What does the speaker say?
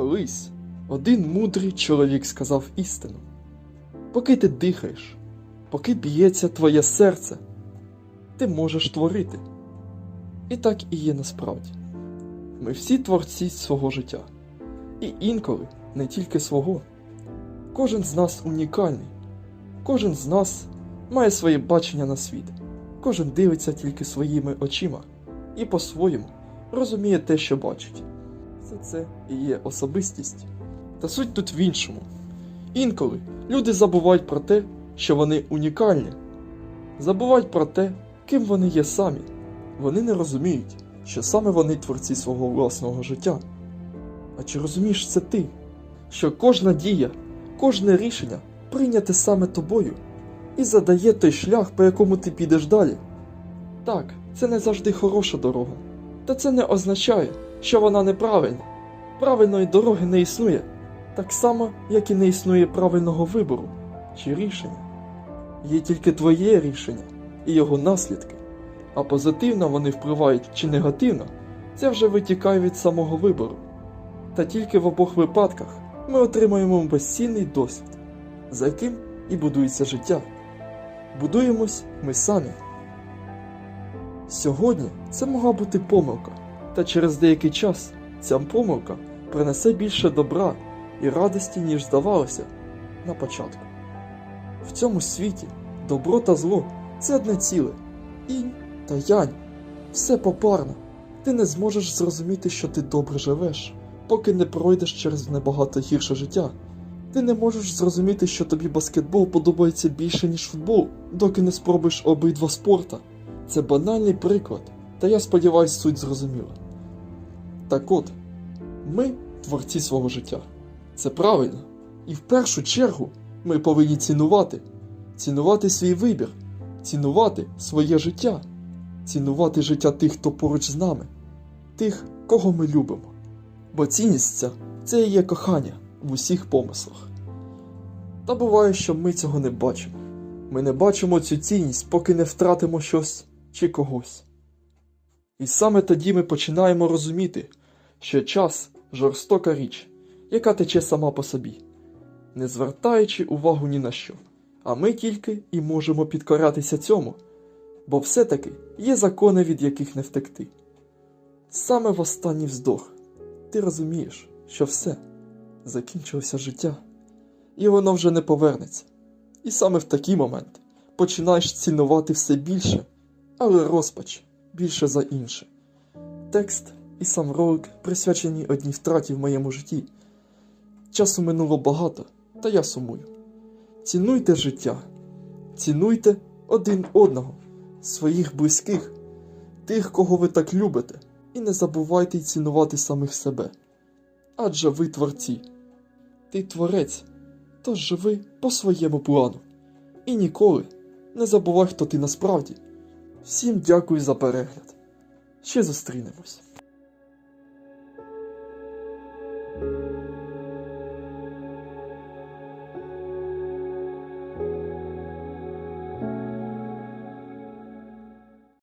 Колись один мудрий чоловік сказав істину. Поки ти дихаєш, поки б'ється твоє серце, ти можеш творити. І так і є насправді. Ми всі творці свого життя. І інколи не тільки свого. Кожен з нас унікальний. Кожен з нас має своє бачення на світ. Кожен дивиться тільки своїми очима і по-своєму розуміє те, що бачить. Все це і є особистість. Та суть тут в іншому. Інколи люди забувають про те, що вони унікальні, забувають про те, ким вони є самі. Вони не розуміють, що саме вони творці свого власного життя. А чи розумієш це ти? Що кожна дія, кожне рішення прийняте саме тобою і задає той шлях, по якому ти підеш далі. Так, це не завжди хороша дорога. Та це не означає, що вона неправильна. Правильної дороги не існує, так само, як і не існує правильного вибору чи рішення. Є тільки твоє рішення і його наслідки, а позитивно вони впливають чи негативно, це вже витікає від самого вибору. Та тільки в обох випадках ми отримаємо безцінний досвід, за яким і будується життя. Будуємось ми самі. Сьогодні це могла бути помилка, та через деякий час ця помилка принесе більше добра і радості, ніж здавалося на початку. В цьому світі добро та зло це одне ціле. Інь та янь. Все попарно. Ти не зможеш зрозуміти, що ти добре живеш, поки не пройдеш через небагато гірше життя. Ти не можеш зрозуміти, що тобі баскетбол подобається більше, ніж футбол, доки не спробуєш обидва спорта. Це банальний приклад, та я сподіваюсь, суть зрозуміла. Так от, ми творці свого життя. Це правильно. І в першу чергу ми повинні цінувати, цінувати свій вибір, цінувати своє життя, цінувати життя тих, хто поруч з нами, тих, кого ми любимо. Бо цінність ця це і є кохання в усіх помислах. Та буває, що ми цього не бачимо. Ми не бачимо цю цінність, поки не втратимо щось чи когось. І саме тоді ми починаємо розуміти, що час жорстока річ, яка тече сама по собі, не звертаючи увагу ні на що. А ми тільки і можемо підкорятися цьому, бо все-таки є закони, від яких не втекти. Саме в останній вздох ти розумієш, що все закінчилося життя, і воно вже не повернеться. І саме в такий момент починаєш цінувати все більше, але розпач більше за інше. Текст і сам ролик присвячені одній втраті в моєму житті. Часу минуло багато, та я сумую. Цінуйте життя, цінуйте один одного, своїх близьких, тих, кого ви так любите, і не забувайте й цінувати самих себе. Адже ви творці, ти творець, тож живи по своєму плану. І ніколи не забувай, хто ти насправді. Всім дякую за перегляд. Ще зустрінемось. thank you